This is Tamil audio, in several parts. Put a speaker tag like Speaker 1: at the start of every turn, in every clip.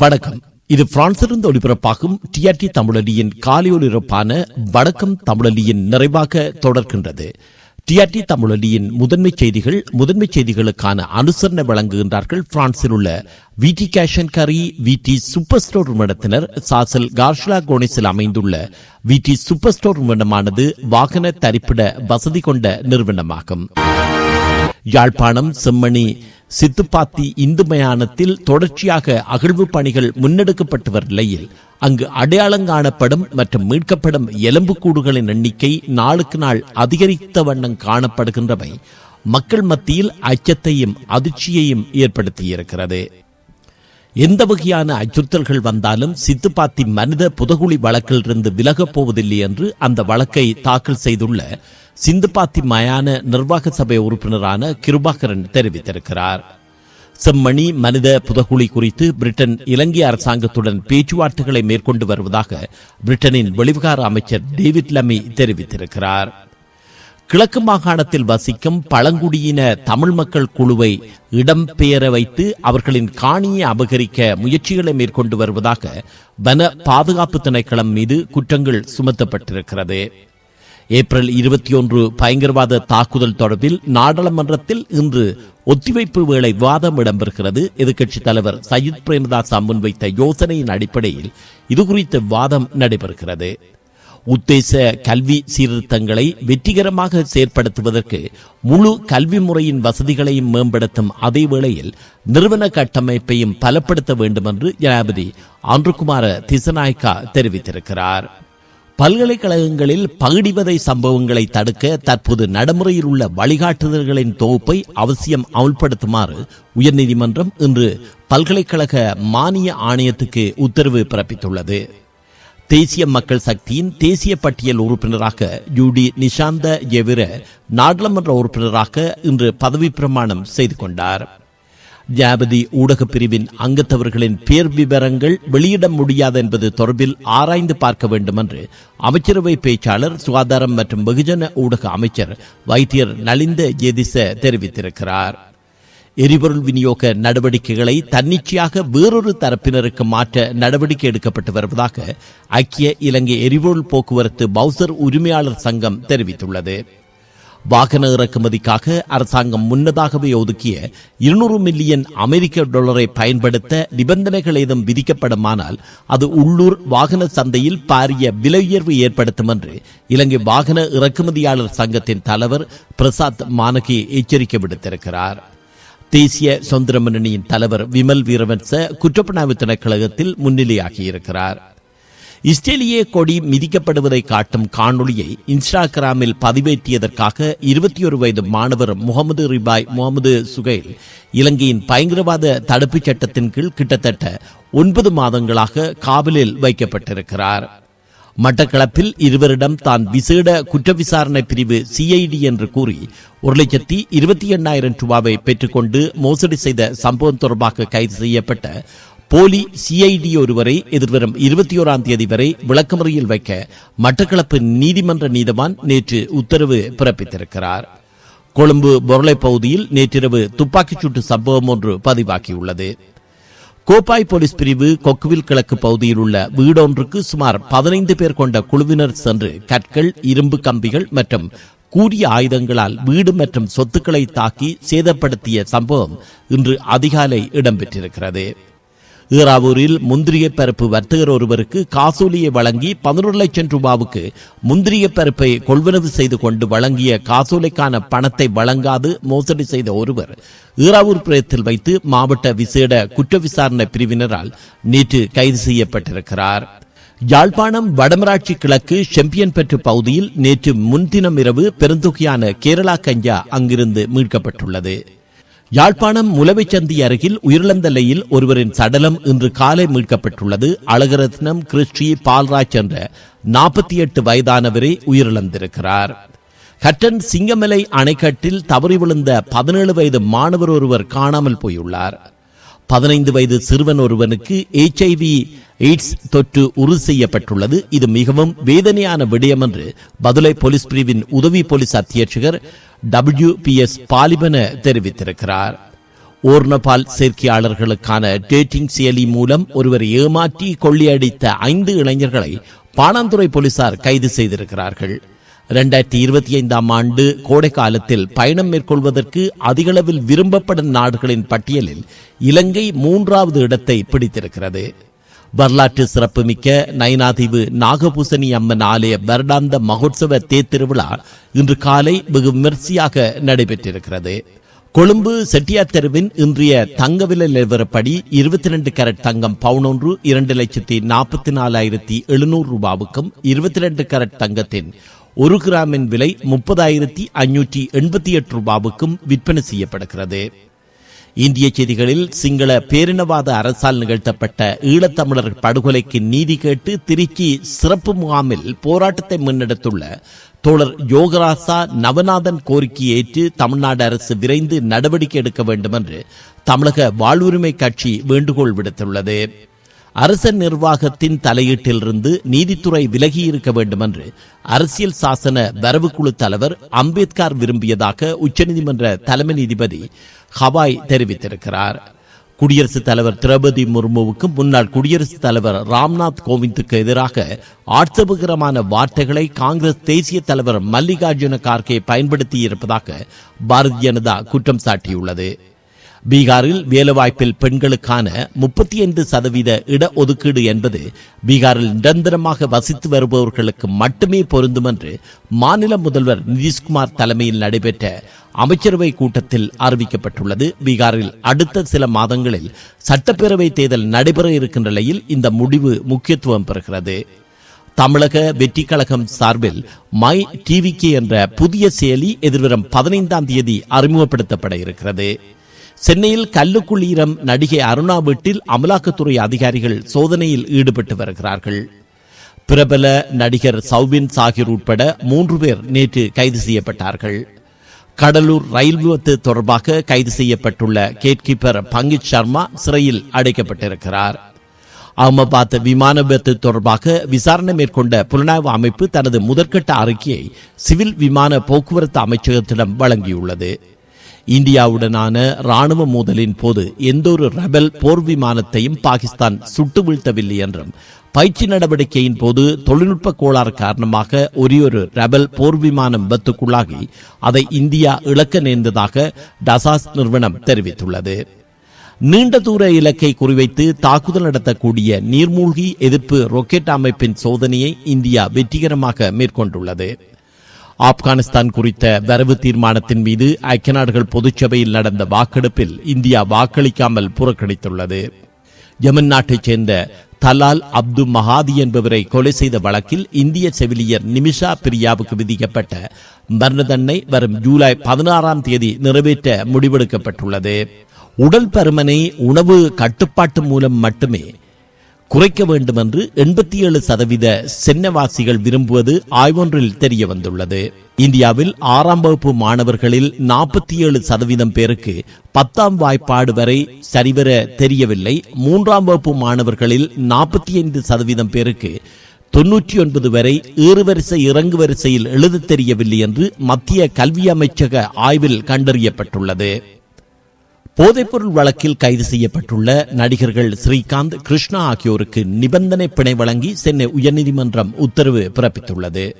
Speaker 1: வணக்கம். இது பிரான்சிலிருந்து ஒளிபரப்பாகும் டிஆர்டி தமிழலியின் காலை ஒளிபரப்பான வணக்கம் தமிழலியின் நிறைவாக தொடர்கின்றது. டிஆர்டி தமிழலியின் முதன்மை செய்திகள் முதன்மை செய்திகளுக்கான அனுசரணை வழங்குகின்றார்கள் பிரான்சில் உள்ள விடி கேஷன் கரி விடி சூப்பர் ஸ்டோர் நிறுவனத்தினர் சாசல் கார்ஷ்லா கோனிஸில் அமைந்துள்ள விடி சூப்பர் ஸ்டோர் நிறுவனமானது வாகன தரிப்பிட வசதி கொண்ட நிறுவனமாகும். யாழ்ப்பாணம் செம்மணி சித்துப்பாத்தி இந்து மயானத்தில் தொடர்ச்சியாக அகழ்வு பணிகள் முன்னெடுக்கப்பட்டு வரும் நிலையில் அங்கு அடையாளம் காணப்படும் மற்றும் மீட்கப்படும் எலும்புக்கூடுகளின் எண்ணிக்கை நாளுக்கு நாள் அதிகரித்த வண்ணம் காணப்படுகின்றவை மக்கள் மத்தியில் அச்சத்தையும் அதிர்ச்சியையும் ஏற்படுத்தியிருக்கிறது. எந்த வகையான அச்சுறுத்தல்கள் வந்தாலும் சித்துப்பாத்தி மனித புதகுழி வழக்கிலிருந்து விலகப் போவதில்லை என்று அந்த வழக்கை தாக்கல் செய்துள்ள சிந்துபாத்தி மயான நிர்வாக சபை உறுப்பினரான கிருபாகரன் தெரிவித்திருக்கிறார். செம்மணி மனித புதகுழி குறித்து பிரிட்டன் இலங்கை அரசாங்கத்துடன் பேச்சுவார்த்தைகளை மேற்கொண்டு வருவதாக பிரிட்டனின் வெளிவிகார அமைச்சர் டேவிட் லமி தெரிவித்திருக்கிறார். கிழக்கு மாகாணத்தில் வசிக்கும் பழங்குடியின தமிழ் மக்கள் குழுவை இடம்பெயர வைத்து அவர்களின் காணியை அபகரிக்க முயற்சிகளை மேற்கொண்டு வருவதாக வன பாதுகாப்பு திணைக்களம் மீது குற்றங்கள் சுமத்தப்பட்டிருக்கிறது. ஏப்ரல் இருபத்தி ஒன்று பயங்கரவாத தாக்குதல் தொடர்பில் நாடாளுமன்றத்தில் இன்று ஒத்திவைப்பு வேளை விவாதம் இடம்பெறுகிறது. எதிர்க்கட்சித் தலைவர் சயித் பிரேமதாஸ் முன்வைத்த யோசனையின் அடிப்படையில் இதுகுறித்த விவாதம் நடைபெறுகிறது. உத்தேச கல்வி சீர்திருத்தங்களை வெற்றிகரமாக செயற்படுத்துவதற்கு முழு கல்வி முறையின் வசதிகளையும் மேம்படுத்தும் அதே வேளையில் நிறுவன கட்டமைப்பையும் பலப்படுத்த வேண்டும் என்று ஜனாபதி ஆண்டுகுமார திசநாயக்கா தெரிவித்திருக்கிறார். பல்கலைக்கழகங்களில் பகுடிவதை சம்பவங்களை தடுக்க தற்போது நடைமுறையில் உள்ள வழிகாட்டுதல்களின் தொகுப்பை அவசியம் அமுல்படுத்துமாறு உயர்நீதிமன்றம் இன்று பல்கலைக்கழக மானிய ஆணையத்துக்கு உத்தரவு பிறப்பித்துள்ளது. தேசிய மக்கள் சக்தியின் தேசிய பட்டியல் உறுப்பினராக யூடி நிஷாந்த எவிர நாடாளுமன்ற உறுப்பினராக இன்று பதவி பிரமாணம் செய்து கொண்டார். ஜாபதி ஊடகப் பிரிவின் அங்கத்தவர்களின் பேர் விவரங்கள் வெளியிட முடியாது என்பது தொடர்பில் ஆராய்ந்து பார்க்க வேண்டும் என்று அமைச்சரவை பேச்சாளர் சுகாதாரம் மற்றும் வெகுஜன ஊடக அமைச்சர் வைத்தியர் நலிந்த ஜெதிச தெரிவித்திருக்கிறார். எரிபொருள் விநியோக நடவடிக்கைகளை தன்னிச்சையாக வேறொரு தரப்பினருக்கு மாற்ற நடவடிக்கை எடுக்கப்பட்டு வருவதாக ஐக்கிய இலங்கை எரிபொருள் போக்குவரத்து பவுசர் உரிமையாளர் சங்கம் தெரிவித்துள்ளது. வாகன இறக்குமதிக்காக அரசாங்கம் முன்னதாகவே ஒதுக்கிய இருநூறு மில்லியன் அமெரிக்க டாலரை பயன்படுத்த நிபந்தனைகள் ஏதும் விதிக்கப்படுமானால் அது உள்ளூர் வாகன சந்தையில் பாரிய விலை உயர்வு ஏற்படுத்தும் என்று இலங்கை வாகன இறக்குமதியாளர் சங்கத்தின் தலைவர் பிரசாத் மானகி எச்சரிக்கை விடுத்திருக்கிறார். தேசிய சுதந்திர முன்னணியின் தலைவர் விமல் வீரவன்ச குற்றப்புலனாய்வு முன்னிலையாகி முன்னிலையாகியிருக்கிறார். இஸ்ரேலிய கொடி மிதிக்கப்படுவதை காட்டும் காணொளியை இன்ஸ்டாகிராமில் பதிவேற்றியதற்காக இருபத்தி ஒரு வயது மாணவர் முகமது ரிபாய் முகமது சுகைல் இலங்கையின் பயங்கரவாத தடுப்புச் சட்டத்தின் கீழ் கிட்டத்தட்ட ஒன்பது மாதங்களாக காவலில் வைக்கப்பட்டிருக்கிறார். மட்டக்களப்பில் இருவரிடம் தான் விசேட குற்ற விசாரணை பிரிவு சிஐடி என்று கூறி ஒரு லட்சத்தி இருபத்தி எண்ணாயிரம் ரூபாவை பெற்றுக்கொண்டு மோசடி செய்த சம்பவம் தொடர்பாக கைது செய்யப்பட்ட போலி சிஐடி ஒருவரை எதிர்வரும் இருபத்தி ஓராம் தேதி வரை விளக்கமறியில் வைக்க மட்டக்களப்பு நீதிமன்ற நீதவான் நேற்று உத்தரவு பிறப்பித்திருக்கிறார். கொழும்பு பொருளை பகுதியில் நேற்றிரவு துப்பாக்கிச்சூட்டு சம்பவம் ஒன்று பதிவாகியுள்ளது. கோப்பாய் போலீஸ் பிரிவு கொக்குவில் கிழக்கு பகுதியில் உள்ள வீடொன்றுக்கு சுமார் பதினைந்து பேர் கொண்ட குழுவினர் சென்று கற்கள் இரும்பு கம்பிகள் மற்றும் கூறிய ஆயுதங்களால் வீடு மற்றும் சொத்துக்களை தாக்கி சேதப்படுத்திய சம்பவம் இன்று அதிகாலை இடம்பெற்றிருக்கிறது. ஈராவூரில் முந்திரிய பருப்பு வர்த்தகர் ஒருவருக்கு காசோலியை வழங்கி பதினொரு லட்சம் ரூபாவுக்கு முந்திரிய பருப்பை கொள்வனவு செய்து கொண்டு வழங்கிய காசோலைக்கான பணத்தை வழங்காது மோசடி செய்த ஒருவர் ஈராவூர் பிரயத்தில் வைத்து மாவட்ட விசேட குற்ற விசாரணை பிரிவினரால் நேற்று கைது செய்யப்பட்டிருக்கிறார். யாழ்ப்பாணம் வடமராட்சி கிழக்கு செம்பியன் பெற்று பகுதியில் நேற்று முன்தினம் இரவு பெருந்தொகையான கேரளா கஞ்சா அங்கிருந்து மீட்கப்பட்டுள்ளது. யாழ்ப்பாணம் முலவைச்சந்தி அருகில் உயிரிழந்த நிலையில் ஒருவரின் சடலம் இன்று காலை மீட்கப்பட்டுள்ளது. அழகரத்னம் கிறிஸ்டி பால்ராஜ் என்ற நாற்பத்தி எட்டு வயதானவரே உயிரிழந்திருக்கிறார். கட்டன் சிங்கமலை அணைக்கட்டில் தவறி விழுந்த பதினேழு வயது மாணவர் ஒருவர் காணாமல் போயுள்ளார். பதினைந்து வயது சிறுவன் ஒருவனுக்கு எச்ஐவி எய்ட்ஸ் தொற்று உறுதி செய்யப்பட்டுள்ளது. இது மிகவும் வேதனையான விடயம் என்று பதுளை போலீஸ் பிரிவின் உதவி போலீஸ் அத்தியட்சகர் டபிள்யூ பி எஸ் பாலிபன தெரிவித்திருக்கிறார். ஓர்னபால் சேர்க்கையாளர்களுக்கான டேட்டிங் செயலி மூலம் ஒருவர் ஏமாற்றி கொள்ளையடித்த ஐந்து இளைஞர்களை பாணாந்துறை போலீசார் கைது செய்திருக்கிறார்கள். இரண்டாயிரத்தி இருபத்தி ஐந்தாம் ஆண்டு கோடை காலத்தில் பயணம் மேற்கொள்வதற்கு அதிகளவில் விரும்பப்படும் நாடுகளின் பட்டியலில் இலங்கை மூன்றாவது இடத்தை பிடித்திருக்கிறது. வரலாற்று சிறப்புமிக்க நயனாதீவு நாகபூசணி அம்மன் ஆலய வருடாந்த மகோத்சவ தேர்திருவிழா இன்று காலை வெகு விமர்சையாக நடைபெற்றிருக்கிறது. கொழும்பு செட்டியார் தெருவின் இன்றைய தங்க விலை நிலவரப்படி இருபத்தி ரெண்டு கேரட் தங்கம் பவுனொன்று இரண்டு லட்சத்தி நாற்பத்தி நாலாயிரத்தி எழுநூறு ரூபாவுக்கும் இருபத்தி ரெண்டு கேரட் தங்கத்தின் ஒரு கிராமின் விலை முப்பதாயிரத்தி ஐநூற்றி எண்பத்தி எட்டு ரூபாவுக்கும் விற்பனை செய்யப்படுகிறது. இந்திய செய்திகளில் சிங்கள பேரினவாத அரசால் நிகழ்த்தப்பட்ட ஈழத்தமிழர் படுகொலைக்கு நீதி கேட்டு திருச்சி சிறப்பு முகாமில் போராட்டத்தை முன்னெடுத்துள்ள தோழர் யோகராசா நவநாதன் கோரிக்கையை ஏற்று தமிழ்நாடு அரசு விரைந்து நடவடிக்கை எடுக்க வேண்டும் என்று தமிழக வாழ்வுரிமை கட்சி வேண்டுகோள் விடுத்துள்ளது. அரச நிர்வாகத்தின் தலையீட்டிலிருந்து நீதித்துறை விலகி இருக்க வேண்டும் என்று அரசியல் சாசன வரவு குழு தலைவர் அம்பேத்கர் விரும்பியதாக உச்சநீதிமன்ற தலைமை நீதிபதி ஹவாய் தெரிவித்திருக்கிறார். குடியரசுத் தலைவர் திரௌபதி முர்முவுக்கு முன்னாள் குடியரசுத் தலைவர் ராம்நாத் கோவிந்துக்கு எதிராக ஆட்சேபகரமான வார்த்தைகளை காங்கிரஸ் தேசிய தலைவர் மல்லிகார்ஜுன கார்கே பயன்படுத்தியிருப்பதாக பாரதிய ஜனதா குற்றம் சாட்டியுள்ளது. பீகாரில் வேலைவாய்ப்பில் பெண்களுக்கான முப்பத்தி ஐந்து சதவீத இடஒதுக்கீடு என்பது பீகாரில் நிரந்தரமாக வசித்து வருபவர்களுக்கு மட்டுமே பொருந்தும் என்று மாநில முதல்வர் நிதிஷ்குமார் தலைமையில் நடைபெற்ற அமைச்சரவை கூட்டத்தில் அறிவிக்கப்பட்டுள்ளது. பீகாரில் அடுத்த சில மாதங்களில் சட்டப்பேரவை தேர்தல் நடைபெற இருக்கின்ற நிலையில் இந்த முடிவு முக்கியத்துவம் பெறுகிறது. தமிழக வெற்றி கழகம் சார்பில் மை டிவிகே என்ற புதிய செயலி எதிர்வரும் பதினைந்தாம் தேதி அறிமுகப்படுத்தப்பட இருக்கிறது. சென்னையில் கல்லுக்குள்ளீரம் நடிகை அருணா வீட்டில் அமலாக்கத்துறை அதிகாரிகள் சோதனையில் ஈடுபட்டு வருகிறார்கள். பிரபல நடிகர் சௌபின் சாகிர் உட்பட மூன்று பேர் நேற்று கைது செய்யப்பட்டார்கள். கடலூர் ரயில் விபத்து தொடர்பாக கைது செய்யப்பட்டுள்ள கேட்கீப்பர் பங்கித் சர்மா சிறையில் அடைக்கப்பட்டிருக்கிறார். அகமதாபாத் விமான விபத்து தொடர்பாக விசாரணை மேற்கொண்ட புலனாய்வு அமைப்பு தனது முதற்கட்ட அறிக்கையை சிவில் விமான போக்குவரத்து அமைச்சகத்திடம் வழங்கியுள்ளது. இந்தியாவுடனான ராணுவ மோதலின் போது எந்தொரு ரபல் போர் விமானத்தையும் பாகிஸ்தான் சுட்டு வீழ்த்தவில்லை என்றும் பயிற்சி நடவடிக்கையின் போது தொழில்நுட்ப கோளாறு காரணமாக ஒரேயொரு ரபல் போர் விமானம் விபத்துக்குள்ளாகி அதை இந்தியா இழக்க நேர்ந்ததாக டசாஸ் நிறுவனம் தெரிவித்துள்ளது. நீண்ட தூர இலக்கை குறிவைத்து தாக்குதல் நடத்தக்கூடிய நீர்மூழ்கி எதிர்ப்பு ராக்கெட் அமைப்பின் சோதனையை இந்தியா வெற்றிகரமாக மேற்கொண்டுள்ளது. ஆப்கானிஸ்தான் குறித்த வரவு தீர்மானத்தின் மீது ஐக்கிய நாடுகள் பொதுச்சபையில் நடந்த வாக்கெடுப்பில் இந்தியா வாக்களிக்காமல் புறக்கணித்துள்ளது. யமன் நாட்டைச் சேர்ந்த தலால் அப்து மஹாதி என்பவரை கொலை செய்த வழக்கில் இந்திய செவிலியர் நிமிஷா பிரியாவுக்கு விதிக்கப்பட்ட மரண தண்டனை வரும் ஜூலை பதினாறாம் தேதி நிறைவேற்ற முடிவெடுக்கப்பட்டுள்ளது. உடல் பருமனை உணவு கட்டுப்பாட்டு மூலம் மட்டுமே குறைக்க வேண்டும் என்று எண்பத்தி ஏழு சதவீத சென்னவாசிகள் விரும்புவது ஆய்வொன்றில் தெரிய வந்துள்ளது இந்தியாவில் ஆறாம் வகுப்பு மாணவர்களில் நாற்பத்தி ஏழு சதவீதம் பேருக்கு பத்தாம் வாய்ப்பாடு வரை சரிவர தெரியவில்லை. மூன்றாம் வகுப்பு மாணவர்களில் நாற்பத்தி ஐந்து சதவீதம் பேருக்கு தொன்னூற்றி ஒன்பது வரை ஏறுவரிசை இறங்கு வரிசையில் எழுத தெரியவில்லை என்று மத்திய கல்வி அமைச்சக ஆய்வில் கண்டறியப்பட்டுள்ளது. போதைப்பொருள் வழக்கில் கைது செய்யப்பட்டுள்ள நடிகர்கள் ஸ்ரீகாந்த் கிருஷ்ணா ஆகியோருக்கு நிபந்தனை பிணை வழங்கி சென்னை உயர்நீதிமன்றம் உத்தரவு பிறப்பித்துள்ளது.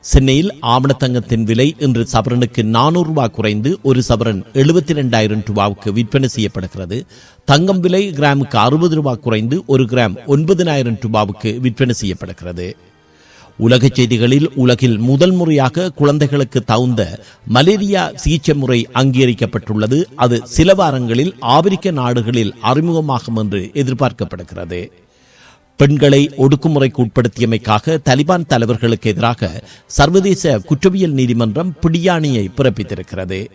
Speaker 1: சென்னையில் ஆவணத்தங்கத்தின் விலை இன்று சவரனுக்கு நானூறு ரூபாய் குறைந்து ஒரு சவரன் எழுபத்தி இரண்டாயிரம் ரூபாவுக்கு விற்பனை செய்யப்படுகிறது. தங்கம் விலை கிராமுக்கு அறுபது ரூபாய் குறைந்து ஒரு கிராம் ஒன்பதினாயிரம் ரூபாவுக்கு விற்பனை செய்யப்படுகிறது. உலகச் செய்திகளில் உலகில் முதல் முறையாக குழந்தைகளுக்கு தகுந்த மலேரியா சிகிச்சை முறை அங்கீகரிக்கப்பட்டுள்ளது. அது சில வாரங்களில் ஆப்பிரிக்க நாடுகளில் அறிமுகமாகும் என்று எதிர்பார்க்கப்படுகிறது. பெண்களை ஒடுக்குமுறைக்கு உட்படுத்தியமைக்காக தலிபான் தலைவர்களுக்கு எதிராக சர்வதேச குற்றவியல் நீதிமன்றம் பிடியாணியை பிறப்பித்திருக்கிறது.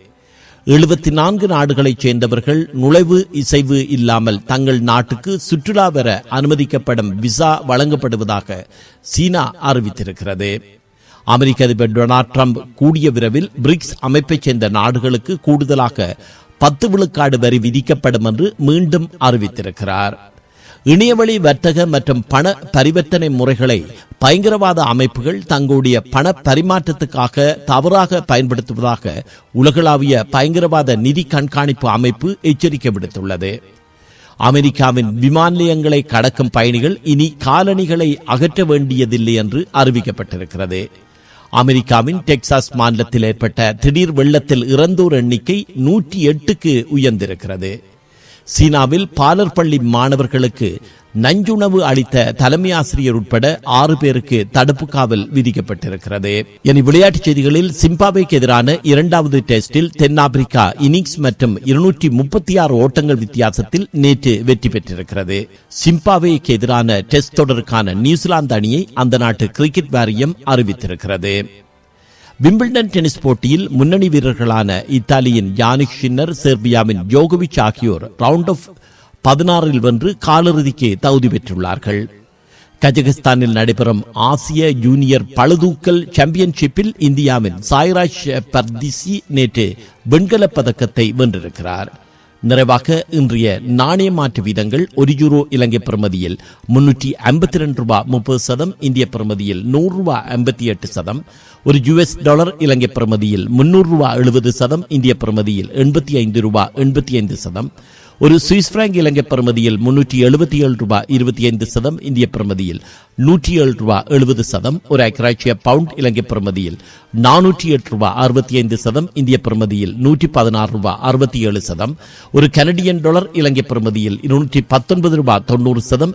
Speaker 1: எழுபத்தி நான்கு நாடுகளைச் சேர்ந்தவர்கள் நுழைவு இசைவு இல்லாமல் தங்கள் நாட்டுக்கு சுற்றுலா வர அனுமதிக்கப்படும் விசா வழங்கப்படுவதாக சீனா அறிவித்திருக்கிறது. அமெரிக்க அதிபர் டொனால்ட் ட்ரம்ப் கூடிய விரைவில் பிரிக்ஸ் அமைப்பைச் சேர்ந்த நாடுகளுக்கு கூடுதலாக பத்து விழுக்காடு வரி விதிக்கப்படும் என்று மீண்டும் அறிவித்திருக்கிறார். இணையவழி வர்த்தக மற்றும் பண பரிவர்த்தனை முறைகளை பயங்கரவாத அமைப்புகள் தங்களுடைய பண பரிமாற்றத்துக்காக தவறாக பயன்படுத்துவதாக உலகளாவிய பயங்கரவாத நிதி கண்காணிப்பு அமைப்பு எச்சரிக்கை விடுத்துள்ளது. அமெரிக்காவின் விமான நிலையங்களை கடக்கும் பயணிகள் இனி காலணிகளை அகற்ற வேண்டியதில்லை என்று அறிவிக்கப்பட்டிருக்கிறது. அமெரிக்காவின் டெக்சாஸ் மாநிலத்தில் ஏற்பட்ட திடீர் வெள்ளத்தில் இறந்தோர் எண்ணிக்கை நூற்றி எட்டுக்கு உயர்ந்திருக்கிறது. சீனாவில் பாலர் பள்ளி மாணவர்களுக்கு நஞ்சுணவு அளித்த தலைமை ஆசிரியர் உட்பட ஆறு பேருக்கு தடுப்பு காவல் விதிக்கப்பட்டிருக்கிறது. இனி விளையாட்டுச் செய்திகளில் சிம்பாவைக்கு எதிரான இரண்டாவது டெஸ்டில் தென்னாப்பிரிக்கா இன்னிங்ஸ் மற்றும் இருநூற்றி முப்பத்தி ஆறு ஓட்டங்கள் வித்தியாசத்தில் நேற்று வெற்றி பெற்றிருக்கிறது. சிம்பாப்வேக்கு எதிரான டெஸ்ட் தொடருக்கான நியூசிலாந்து அணியை அந்த நாட்டு கிரிக்கெட் வாரியம் அறிவித்திருக்கிறது. விம்பிள்டன் டென்னிஸ் போட்டியில் முன்னணி வீரர்களான இத்தாலியின் யானிக் ஷின்னர் செர்பியாவின் ஜோகோவிச் ஆகியோர் ரவுண்ட் ஆஃப் பதினாறில் வென்று காலிறுதிக்கு தகுதி பெற்றுள்ளார்கள். கஜகஸ்தானில் நடைபெறும் ஆசிய ஜூனியர் பழுதூக்கல் சாம்பியன்ஷிப்பில் இந்தியாவின் சாய்ராஜ் பர்திசி நேற்று வெண்கலப் பதக்கத்தை வென்றிருக்கிறார். நிறைவாக இன்றைய நாணய மாற்று வீதங்கள் ஒரு யூரோ இலங்கை பிரமதியில் முன்னூற்றி ஐம்பத்தி ரெண்டு ரூபாய் முப்பது சதம் இந்திய பிரமதியில் நூறு ரூபாய் ஐம்பத்தி எட்டு சதம் ஒரு யுஎஸ் டாலர் இலங்கை பிரமதியில் முன்னூறு ரூபாய் எழுபது சதம் இந்திய பிரமதியில் எண்பத்தி ஐந்து ரூபாய் எண்பத்தி ஐந்து சதம் ஒரு சுவிஸ் பிராங்க் இலங்கை பிரமதியில் முன்னூற்றி எழுபத்தி ஏழு ரூபாய் இருபத்தி ஐந்து சதம் இந்திய பிரமதியில் நூற்றி ஏழு ரூபாய் எழுபது சதம் ஒரு ஐக்கராட்சிய பவுண்ட் இலங்கை பிரமதியில் நானூற்றி எட்டு ரூபாய் அறுபத்தி ஐந்து சதம் இந்திய பிரமதியில் நூற்றி பதினாறு ரூபாய் அறுபத்தி ஏழு சதம். ஒரு கனடியன் டாலர் இலங்கை பிரமதியில் இருநூற்றி பத்தொன்பது ரூபாய் தொண்ணூறு சதம்.